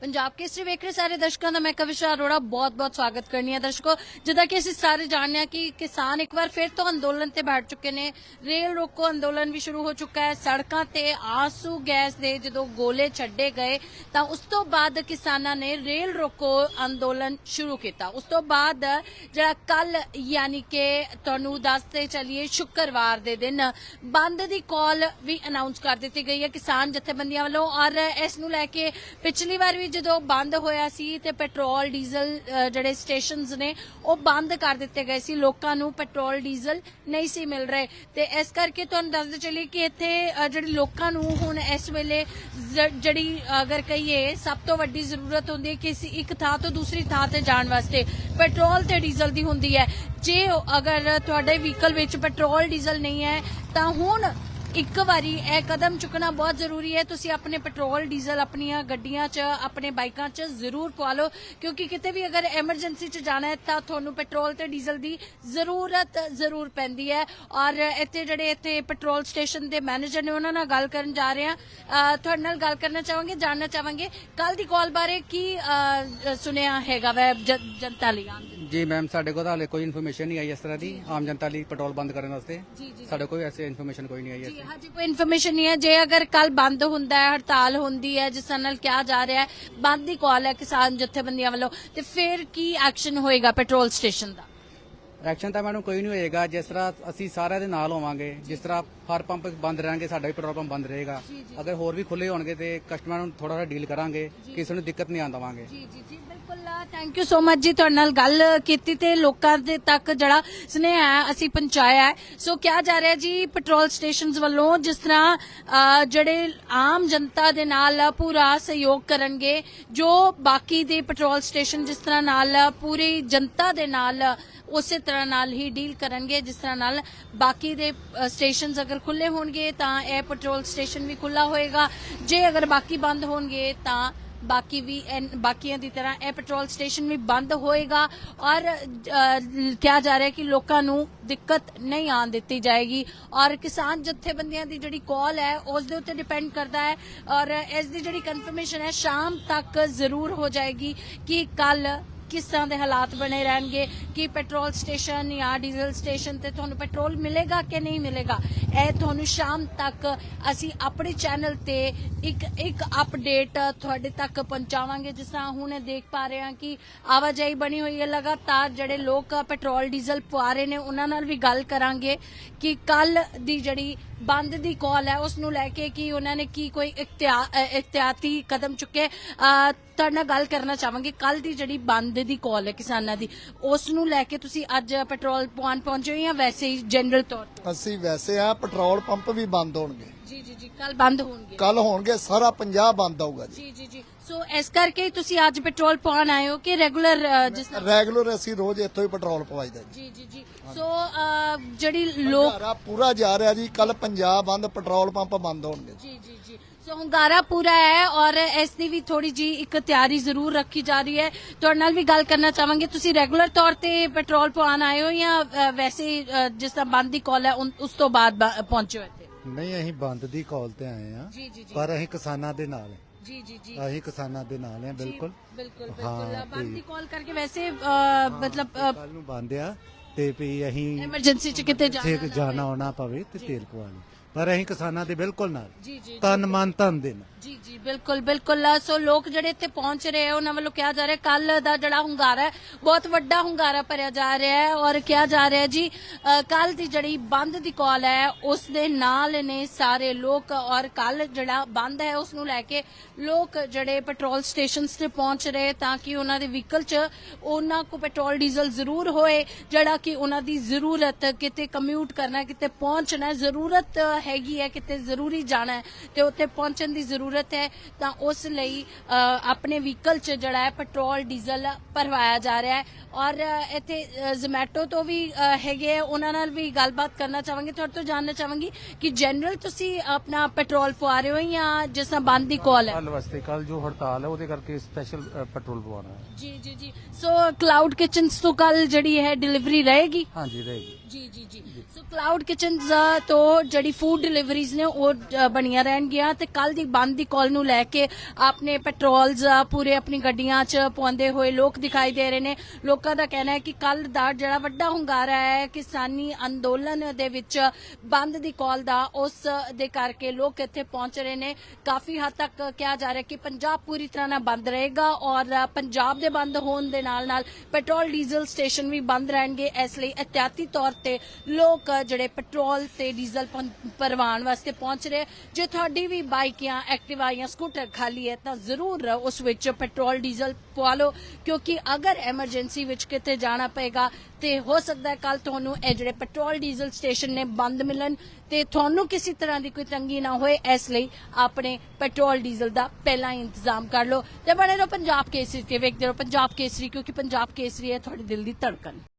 ਪੰਜਾਬ ਕੇਸਰੀ ਵੇਖ ਰਹੇ ਸਾਰੇ ਦਰਸ਼ਕਾਂ ਦਾ ਮੈਂ ਕਵਿਸ਼ਾ ਅਰੋੜਾ ਬਹੁਤ-ਬਹੁਤ ਸਵਾਗਤ ਕਰਨੀ ਹੈ ਦਰਸ਼ਕੋ। ਜਿੱਦਾਂ ਕਿ ਅਸੀਂ ਸਾਰੇ ਜਾਣਦੇ ਹਾਂ ਕਿ ਕਿਸਾਨ ਇੱਕ ਵਾਰ ਫਿਰ ਤੋਂ ਅੰਦੋਲਨ ਤੇ ਬੈਠ ਚੁੱਕੇ ਨੇ। ਰੇਲ ਰੋਕੋ ਅੰਦੋਲਨ ਵੀ ਸ਼ੁਰੂ ਹੋ ਚੁੱਕਾ ਹੈ। ਸੜਕਾਂ ਤੇ ਆਂਸੂ ਗੈਸ ਦੇ ਜਦੋਂ ਗੋਲੇ ਛੱਡੇ ਗਏ, ਤਾਂ ਉਸ ਤੋਂ ਬਾਅਦ ਕਿਸਾਨਾਂ ਨੇ ਰੇਲ ਰੋਕੋ ਅੰਦੋਲਨ ਸ਼ੁਰੂ ਕੀਤਾ। ਉਸ ਤੋਂ ਬਾਅਦ ਜਿਹੜਾ ਕੱਲ ਯਾਨੀ ਕਿ ਤੁਹਾਨੂੰ ਦੱਸਦੇ ਚੱਲੀਏ, ਸ਼ੁੱਕਰਵਾਰ ਦੇ ਦਿਨ ਬੰਦ ਦੀ ਕਾਲ ਵੀ ਅਨਾਉਂਸ ਕਰ ਦਿੱਤੀ ਗਈ ਹੈ ਕਿਸਾਨ ਜਥੇਬੰਦੀਆਂ ਵੱਲੋਂ। ਔਰ ਇਸ ਨੂੰ ਲੈ ਕੇ ਪਿਛਲੀ ਵਾਰ ਵੀ ਜਦੋਂ ਬੰਦ ਹੋਇਆ ਸੀ ਤੇ ਪੈਟਰੋਲ ਡੀਜ਼ਲ ਜਿਹੜੇ ਸਟੇਸ਼ਨਸ ਨੇ ਉਹ ਬੰਦ ਕਰ ਦਿੱਤੇ ਗਏ ਸੀ। ਲੋਕਾਂ ਨੂੰ ਪੈਟਰੋਲ ਡੀਜ਼ਲ ਨਹੀਂ ਸੀ ਮਿਲ ਰਹੇ। ਤੇ ਇਸ ਕਰਕੇ ਤੁਹਾਨੂੰ ਦੱਸਦੇ ਚੱਲੀਏ ਕਿ ਇੱਥੇ ਅ, ਜਿਹੜੇ ਲੋਕਾਂ ਨੂੰ ਹੁਣ ਇਸ ਵੇਲੇ ਜਿਹੜੀ ਅਗਰ ਕਹੀਏ ਸਭ ਤੋਂ ਵੱਡੀ ਜ਼ਰੂਰਤ ਹੁੰਦੀ ਹੈ ਕਿਸੇ ਇੱਕ ਥਾਂ ਤੋਂ ਦੂਸਰੀ ਥਾਂ ਤੇ ਜਾਣ ਵਾਸਤੇ। ਪੈਟਰੋਲ ਤੇ ਡੀਜ਼ਲ ਦੀ ਹੁੰਦੀ ਹੈ। ਜੇ ਅਗਰ ਤੁਹਾਡੇ ਵਹੀਕਲ ਵਿੱਚ ਪੈਟਰੋਲ ਡੀਜ਼ਲ ਨਹੀਂ ਹੈ ਤਾਂ ਹੁਣ ਇੱਕ ਵਾਰੀ ਇਹ ਕਦਮ ਚੁੱਕਣਾ ਬਹੁਤ ਜ਼ਰੂਰੀ ਹੈ। ਤੁਸੀਂ ਆਪਣੇ ਪੈਟਰੋਲ, ਡੀਜ਼ਲ ਆਪਣੀਆਂ ਗੱਡੀਆਂ 'ਚ, ਆਪਣੇ ਬਾਈਕਾਂ 'ਚ ਜ਼ਰੂਰ ਪਵਾ ਲਓ। ਕਿਉਂਕਿ ਕਿਤੇ ਵੀ ਅਗਰ ਐਮਰਜੈਂਸੀ 'ਚ ਜਾਣਾ ਹੈ ਤਾਂ ਤੁਹਾਨੂੰ ਪੈਟਰੋਲ ਤੇ ਡੀਜ਼ਲ ਦੀ ਜ਼ਰੂਰਤ ਜ਼ਰੂਰ ਪੈਂਦੀ ਹੈ। ਔਰ ਇੱਥੇ ਜਿਹੜੇ ਇੱਥੇ ਪੈਟਰੋਲ ਸਟੇਸ਼ਨ ਦੇ ਮੈਨੇਜਰ ਨੇ ਉਹਨਾਂ ਨਾਲ ਗੱਲ ਕਰਨ ਜਾ ਰਹੇ ਹਾਂ। ਤੁਹਾਡੇ ਨਾਲ ਗੱਲ ਕਰਨਾ ਚਾਹਾਂਗੇ, ਜਾਣਨਾ ਚਾਹਾਂਗੇ। ਕੱਲ ਦੀ ਕਾਲ ਬਾਰੇ ਕੀ ਸੁਣਿਆ ਹੈਗਾ ਵੈ ਜਨਤਾ ਲਈ ਆਮ ਜੀ ਮੈਮ ਸਾਡੇ ਕੋਲ ਤਾਂ ਹਾਲੇ ਕੋਈ ਇਨਫੋਰਮੇਸ਼ਨ ਨਹੀਂ ਆਈ ਇਸ ਤਰ੍ਹਾਂ ਦੀ। ਆਮ ਜਨਤਾ ਲਈ ਪੈਟਰੋਲ ਬੰਦ ਕਰਨ ਵਾਸਤੇ। ਜੀ, ਜੀ। ਸਾਡੇ ਕੋਈ ਐਸੀ ਇਨਫੋਰਮੇਸ਼ਨ ਕੋਈ ਨਹੀਂ ਆਈ ਜੀ ਹੈ ਹਜੇ ਕੋਈ ਇਨਫੋਰਮੇਸ਼ਨ ਨਹੀਂ ਹੈ। ਜੇ ਅਗਰ ਕੱਲ ਬੰਦ ਹੁੰਦਾ ਹੈ ਹੜਤਾਲ ਹੁੰਦੀ ਹੈ ਜਿਸ ਨਾਲ ਕਿਹਾ ਜਾ ਰਿਹਾ ਹੈ ਬੰਦ ਦੀ ਕਾਲ ਹੈ ਕਿਸਾਨ ਜਥੇਬੰਦੀਆਂ ਵੱਲੋਂ ਤੇ ਫਿਰ ਕੀ ਐਕਸ਼ਨ ਹੋਏਗਾ ਪੈਟਰੋਲ ਸਟੇਸ਼ਨ ਦਾ? ਐਕਸ਼ਨ ਤਾਂ ਮੈਨੂੰ ਕੋਈ ਨਹੀਂ ਹੋਏਗਾ। ਜਿਸ ਤਰ੍ਹਾਂ ਅਸੀਂ ਸਾਰਿਆਂ ਦੇ ਨਾਲ ਹੋਵਾਂਗੇ ਜਿਸ ਤਰ੍ਹਾਂ ਹਰ ਪੰਪ ਬੰਦ ਰਹਿਣਗੇ ਸਾਡਾ ਵੀ ਪੈਟਰੋਲ ਪੰਪ ਬੰਦ ਰਹੇਗਾ। ਅਗਰ ਹੋਰ ਵੀ ਖੁੱਲੇ ਹੋਣਗੇ ਤੇ ਕਸਟਮਰ ਨੂੰ ਥੋੜਾ ਜਿਹਾ ਡੀਲ ਕਰਾਂਗੇ ਕਿਸੇ ਨੂੰ ਦਿੱਕਤ ਨਹੀਂ ਆਉਣ ਦੇਵਾਂਗੇ। ਜੀ ਜੀ ਜੀ ਬਿਲਕੁਲ। ਥੈਂਕ ਯੂ ਸੋ ਮਚ ਜੀ ਤੁਹਾਡੇ ਨਾਲ ਗੱਲ ਕੀਤੀ ਤੇ ਲੋਕਾਂ ਦੇ ਤੱਕ ਜਿਹੜਾ ਸੁਨੇਹਾ ਅਸੀਂ ਪਹੁੰਚਾਇਆ ਹੈ। ਸੋ ਕਿਹਾ ਜਾ ਰਿਹਾ ਜੀ ਪੈਟਰੋਲ ਸਟੇਸ਼ਨਸ ਵੱਲੋਂ ਜਿਸ ਤਰ੍ਹਾਂ ਜਿਹੜੇ ਆਮ ਜਨਤਾ ਦੇ ਨਾਲ ਪੂਰਾ ਸਹਿਯੋਗ ਕਰਨਗੇ, ਜੋ ਬਾਕੀ ਦੇ ਪੈਟਰੋਲ ਸਟੇਸ਼ਨ ਜਿਸ ਤਰ੍ਹਾਂ ਨਾਲ ਪੂਰੀ ਜਨਤਾ ਦੇ ਨਾਲ, ਉਸੇ ਤਰ੍ਹਾਂ ਨਾਲ ਹੀ ਡੀਲ ਕਰਨਗੇ, ਜਿਸ ਤਰ੍ਹਾਂ ਨਾਲ ਬਾਕੀ ਦੇ ਸਟੇਸ਼ਨਸ ਅਗਰ ਖੁੱਲੇ ਹੋਣਗੇ ਤਾਂ ਇਹ ਪੈਟਰੋਲ ਸਟੇਸ਼ਨ ਵੀ ਖੁੱਲਾ ਹੋਏਗਾ। ਜੇ ਅਗਰ ਬਾਕੀ ਬੰਦ ਹੋਣਗੇ ਤਾਂ ਬਾਕੀ ਵੀ ਐਨ- ਬਾਕੀਆਂ ਦੀ ਤਰ੍ਹਾਂ ਇਹ ਪੈਟਰੋਲ ਸਟੇਸ਼ਨ ਵੀ ਬੰਦ ਹੋਏਗਾ ਔਰ ਅ, ਕਿਹਾ ਜਾ ਰਿਹਾ ਹੈ ਕਿ ਲੋਕਾਂ ਨੂੰ ਦਿੱਕਤ ਨਹੀਂ ਆਉਣ ਦਿੱਤੀ ਜਾਏਗੀ ਔਰ ਕਿਸਾਨ ਜਥੇਬੰਦੀਆਂ ਦੀ ਜਿਹੜੀ ਕਾਲ ਹੈ ਉਸ ਦੇ ਉੱਤੇ ਡਿਪੈਂਡ ਕਰਦਾ ਹੈ ਔਰ ਇਸ ਦੀ ਜਿਹੜੀ ਕਨਫਰਮੇਸ਼ਨ ਹੈ ਸ਼ਾਮ ਤੱਕ ਜ਼ਰੂਰ ਹੋ ਜਾਏਗੀ ਕਿ ਕੱਲ ਕਿਸ ਤਰ੍ਹਾਂ ਦੇ ਹਾਲਾਤ ਬਣੇ ਰਹਿਣਗੇ? ਕਿ ਪੈਟਰੋਲ ਸਟੇਸ਼ਨ ਜਾਂ ਡੀਜ਼ਲ ਸਟੇਸ਼ਨ ਤੇ ਤੁਹਾਨੂੰ ਪੈਟਰੋਲ ਮਿਲੇਗਾ ਕਿ ਨਹੀਂ ਮਿਲੇਗਾ? ਇਹ ਤੁਹਾਨੂੰ ਸ਼ਾਮ ਤੱਕ ਅਸੀਂ ਆਪਣੇ ਚੈਨਲ ਤੇ ਇੱਕ ਇੱਕ ਅਪਡੇਟ ਤੁਹਾਡੇ ਤੱਕ ਪਹੁੰਚਾਵਾਂਗੇ। ਜਿਸ ਤਰ੍ਹਾਂ ਹੁਣ ਦੇਖ ਪਾ ਰਹੇ ਹਾਂ ਕਿ ਆਵਾਜਾਈ ਬਣੀ ਹੋਈ ਹੈ ਲਗਾਤਾਰ। ਜਿਹੜੇ ਲੋਕ ਪੈਟਰੋਲ ਡੀਜ਼ਲ ਪਵਾ ਰਹੇ ਨੇ, ਉਹਨਾਂ ਨਾਲ ਵੀ ਗੱਲ ਕਰਾਂਗੇ ਕਿ ਕੱਲ ਦੀ ਜਿਹੜੀ ਬੰਦ ਦੀ ਕਾਲ ਹੈ ਉਸ ਨੂੰ ਲੈ ਕੇ ਕਿ ਉਹਨਾਂ ਨੇ ਕੀ ਕੋਈ ਇਖਤਿਆ- ਕਦਮ ਚੁੱਕੇ? ਅ, ਤੁਹਾਡੇ ਨਾਲ ਗੱਲ ਕਰਨਾ ਚਾਹਾਂਗੇ। ਕੱਲ ਦੀ ਜਿਹੜੀ ਬੰਦ ਦੀ ਕਾਲ ਹੈ ਕਿਸਾਨਾਂ ਦੀ ਉਸ ਨੂੰ ਲੈ ਕੇ ਤੁਸੀਂ ਅੱਜ ਪੈਟਰੋਲ ਪਵਾਉਣ ਪਹੁੰਚੇ ਹੋ ਜਾਂ ਵੈਸੇ ਹੀ ਜਨਰਲ ਤੌਰ ਅਸੀਂ ਵੈਸੇ ਆ ਪੈਟਰੋਲ ਪੰਪ ਵੀ ਬੰਦ ਹੋਣਗੇ। ਜੀ ਜੀ ਜੀ ਕੱਲ ਬੰਦ ਹੋਣਗੇ। ਕੱਲ ਹੋਣਗੇ ਸਾਰਾ ਪੰਜਾਬ ਬੰਦ ਆਊਗਾ ਜੀ। ਜੀ ਜੀ ਜੀ। ਸੋ ਇਸ ਕਰਕੇ ਹੀ ਤੁਸੀਂ ਅੱਜ ਪੈਟਰੋਲ ਪਵਾਉਣ ਆਏ ਹੋ ਕਿ ਰੈਗੂਲਰ ਜਿਸ ਤਰ੍ਹਾਂ ਰੈਗੂਲਰ ਅਸੀਂ ਰੋਜ਼ ਇੱਥੋਂ ਹੀ ਪੈਟਰੋਲ ਪਵਾਈਦਾ ਜੀ। ਜੀ ਜੀ ਜੀ। ਸੋ ਅ, ਜਿਹੜੀ ਲੋਕ ਪੂਰਾ ਜਾ ਰਿਹਾ ਜੀ ਕੱਲ ਪੰਜਾਬ ਬੰਦ ਪੈਟਰੋਲ ਪੰਪ ਬੰਦ ਹੋਣਗੇ। ਜੀ ਜੀ ਜੀ। ਸੋ ਹੁੰਗਾਰਾ ਪੂਰਾ ਹੈ ਔਰ ਇਸ ਦੀ ਵੀ ਥੋੜੀ ਜੀ ਇੱਕ ਤਿਆਰੀ ਜ਼ਰੂਰ ਰੱਖੀ ਜਾ ਰਹੀ ਹੈ। ਤੁਹਾਡੇ ਨਾਲ ਵੀ ਗੱਲ ਕਰਨਾ ਚਾਹਾਂਗੇ ਤੁਸੀਂ ਰੈਗੂਲਰ ਤੌਰ ਤੇ ਪੈਟਰੋਲ ਪਵਾਉਣ ਆਏ ਹੋ ਜਾਂ ਅ, ਵੈਸੇ ਹੀ, ਅ, ਜਿਸ ਤਰ੍ਹਾਂ ਬੰਦ ਦੀ ਕਾਲ ਹੈ ਉਨ- ਉਸ ਤੋਂ ਬਾਅਦ ਬ- ਪਹੁੰਚੇ ਹੋ ਇੱਥੇ? ਨਹੀਂ ਅਸੀਂ ਬੰਦ ਦੀ ਕਾਲ ਤੇ ਆਏ ਆ ਜੀ ਜੀ ਜੀ। ਪਰ ਅਸੀਂ ਕਿਸਾਨਾਂ ਦੇ ਨਾਲ ਹਾਂ। ਜੀ ਜੀ ਜੀ। ਅਸੀਂ ਕਿਸਾਨਾਂ ਦੇ ਨਾਲ ਹਾਂ ਬਿਲਕੁਲ। ਬਿਲਕੁਲ ਹਾਂ, ਬਿਲਕੁਲ। ਬੰਦ ਤੇ- ਦੀ ਕਾਲ ਕਰਕੇ ਵੈਸੇ ਅ, ਮਤਲਬ ਕੱਲ ਨੂੰ ਬੰਦ ਆ ਤੇ ਵੀ ਅਸੀਂ ਐਮਰਜੈਂਸੀ ਚ ਕਿਤੇ ਜਾਣਾ ਆਉਣਾ ਪਵੇ। ਤੇ ਤੇਲ ਪਵਾ ਲਈ ਪਰ ਅਸੀਂ ਕਿਸਾਨਾਂ ਦੇ ਬਿਲਕੁਲ ਨਾਲ। ਜੀ ਜੀ ਤਨ ਮਨ ਧਨ ਦੇ ਨਾਲ। ਜੀ ਜੀ ਬਿਲਕੁਲ ਬਿਲਕੁਲ। ਸੋ ਲੋਕ ਜਿਹੜੇ ਇੱਥੇ ਪਹੁੰਚ ਰਹੇ ਆ ਉਹਨਾਂ ਵੱਲੋਂ ਕਿਹਾ ਜਾ ਰਿਹਾ ਕੱਲ ਦਾ ਜਿਹੜਾ ਹੁੰਗਾਰਾ ਹੈ ਬਹੁਤ ਵੱਡਾ ਹੁੰਗਾਰਾ ਭਰਿਆ ਜਾ ਰਿਹਾ ਹੈ ਔਰ ਕਿਹਾ ਜਾ ਰਿਹਾ ਜੀ ਕੱਲ ਦੀ ਜਿਹੜੀ ਬੰਦ ਦੀ ਕਾਲ ਹੈ ਉਸ ਦੇ ਨਾਲ ਨੇ ਸਾਰੇ ਲੋਕ ਔਰ ਕੱਲ ਜਿਹੜਾ ਬੰਦ ਹੈ ਉਸ ਨੂੰ ਲੈ ਕੇ ਲੋਕ ਜਿਹੜੇ ਪੈਟਰੋਲ ਸਟੇਸ਼ਨਸ ਤੇ ਪਹੁੰਚ ਰਹੇ ਤਾਂ ਕਿ ਉਹਨਾਂ ਦੇ ਵਹੀਕਲ 'ਚ ਉਹਨਾਂ ਕੋ ਪੈਟਰੋਲ ਡੀਜ਼ਲ ਜ਼ਰੂਰ ਹੋਏ ਜਿਹੜਾ ਕਿ ਉਹਨਾਂ ਦੀ ਜ਼ਰੂਰਤ ਕਿਤੇ ਕਮਿਊਟ ਕਰਨਾ ਕਿਤੇ ਪਹੁੰਚਣਾ ਜ਼ਰੂਰਤ ਹੈਗੀ ਹੈ ਕਿਤੇ ਜ਼ਰੂਰੀ ਜਾਣਾ ਹੈ ਤੇ ਉੱਥੇ ਪਹੁੰਚਣ ਦੀ ਜ਼ਰੂਰਤ ਹੈ ਤਾਂ ਉਸ ਲਈ ਆਪਣੇ ਵਹੀਕਲ 'ਚ ਜਿਹੜਾ ਹੈ ਪੈਟਰੋਲ ਡੀਜ਼ਲ ਭਰਵਾਇਆ ਜਾ ਰਿਹਾ ਹੈ ਔਰ ਇੱਥੇ ਜ਼ੋਮੈਟੋ ਤੋਂ ਵੀ ਹੈਗੇ ਆ, ਉਹਨਾਂ ਨਾਲ ਵੀ ਗੱਲਬਾਤ ਕਰਨਾ ਚਾਹਾਂਗੇ ਤੁਹਾਡੇ ਤੋਂ ਜਾਣਨਾ ਚਾਹਾਂਗੀ ਕਿ ਜਨਰਲ ਤੁਸੀਂ ਆਪਣਾ ਪੈਟਰੋਲ ਪਵਾ ਰਹੇ ਹੋ ਜਾਂ ਜਿਸ ਤਰ੍ਹਾਂ ਬੰਦ ਦੀ ਕਾਲ ਹੈ? ਕੱਲ ਵਾਸਤੇ ਕੱਲ ਜੋ ਹੜਤਾਲ ਹੈ ਉਹਦੇ ਕਰਕੇ ਸਪੈਸ਼ਲ ਪੈਟਰੋਲ ਪਵਾਉਣਾ ਹੈ। ਜੀ ਜੀ ਜੀ। ਸੋ ਕਲਾਉਡ ਕਿਚਨਸ ਤੋਂ ਕੱਲ ਜਿਹੜੀ ਹੈ ਡਿਲੀਵਰੀ ਰਹੇਗੀ? ਹਾਂਜੀ ਰਹੇਗੀ। ਜੀ ਜੀ ਜੀ। ਸੋ ਕਲਾਉਡ ਕਿਚਨਸ ਤੋਂ ਜਿਹੜੀ ਫੂਡ ਫੂਡ ਡਿਲੀਵਰੀਜ਼ ਨੇ ਉਹ ਬਣੀਆਂ ਰਹਿਣਗੀਆਂ ਤੇ ਕੱਲ ਦੀ ਬੰਦ ਦੀ ਕਾਲ ਨੂੰ ਲੈ ਕੇ ਆਪਣੇ ਪੈਟਰੋਲਸ ਪੂਰੇ ਆਪਣੀ ਗੱਡੀਆਂ 'ਚ ਪਾਉਂਦੇ ਹੋਏ ਲੋਕ ਦਿਖਾਈ ਦੇ ਰਹੇ ਨੇ। ਲੋਕਾਂ ਦਾ ਕਹਿਣਾ ਹੈ ਕਿ ਕੱਲ ਦਾ ਜਿਹੜਾ ਵੱਡਾ ਹੁੰਗਾਰਾ ਹੈ, ਕਿਸਾਨੀ ਅੰਦੋਲਨ ਦੇ ਵਿੱਚ ਬੰਦ ਦੀ ਕਾਲ ਦਾ ਉਸ ਦੇ ਕਰਕੇ ਲੋਕ ਇੱਥੇ ਪਹੁੰਚ ਰਹੇ ਨੇ। ਕਾਫੀ ਹੱਦ ਤੱਕ ਕਿਹਾ ਜਾ ਰਿਹਾ ਕਿ ਪੰਜਾਬ ਪੂਰੀ ਤਰ੍ਹਾਂ ਨਾਲ ਬੰਦ ਰਹੇਗਾ ਔਰ ਪੰਜਾਬ ਦੇ ਬੰਦ ਹੋਣ ਦੇ ਨਾਲ ਨਾਲ ਪੈਟਰੋਲ, ਡੀਜ਼ਲ ਸਟੇਸ਼ਨ ਵੀ ਬੰਦ ਰਹਿਣਗੇ। ਇਸ ਲਈ ਇhtiyati ਤੌਰ ਤੇ ਲੋਕ ਜਿਹੜੇ ਪੈਟਰੋਲ ਤੇ ਡੀਜ਼ਲ ਪਰਵਾਨ ਵਾਸਤੇ ਪਹੁੰਚ ਰਹੇ। ਜੇ ਤੁਹਾਡੀ ਵੀ ਬਾਈਕ ਜਾਂ ਐਕਟਿਵਾ ਜਾਂ ਸਕੂਟਰ ਖਾਲੀ ਹੈ, ਤਾਂ ਜ਼ਰੂਰ ਉਸ ਵਿੱਚ ਪੈਟਰੋਲ, ਡੀਜ਼ਲ ਪਵਾ ਲਓ, ਕਿਉਂਕਿ ਅਗਰ ਐਮਰਜੈਂਸੀ ਵਿੱਚ ਕਿਤੇ ਜਾਣਾ ਪਏਗਾ, ਤੇ ਹੋ ਸਕਦਾ ਹੈ ਕੱਲ ਤੁਹਾਨੂੰ ਇਹ ਜਿਹੜੇ ਪੈਟਰੋਲ, ਡੀਜ਼ਲ ਸਟੇਸ਼ਨ ਨੇ ਬੰਦ ਮਿਲਣ, ਤੇ ਤੁਹਾਨੂੰ ਕਿਸੇ ਤਰ੍ਹਾਂ ਦੀ ਕੋਈ ਤੰਗੀ ਨਾ ਹੋਏ, ਇਸ ਲਈ ਆਪਣੇ ਪੈਟਰੋਲ, ਡੀਜ਼ਲ ਦਾ ਪਹਿਲਾਂ ਇੰਤਜ਼ਾਮ ਕਰ ਲਓ। ਤੇ ਬਣੇ ਰਹੋ ਪੰਜਾਬ ਕੇਸਰੀ ਤੇ, ਵੇਖਦੇ ਰਹੋ ਪੰਜਾਬ ਕੇਸਰੀ, ਕਿਉਂਕਿ ਪੰਜਾਬ ਕੇਸਰੀ ਹੈ ਤੁਹਾਡੇ ਦਿਲ ਦੀ ਧੜਕਣ।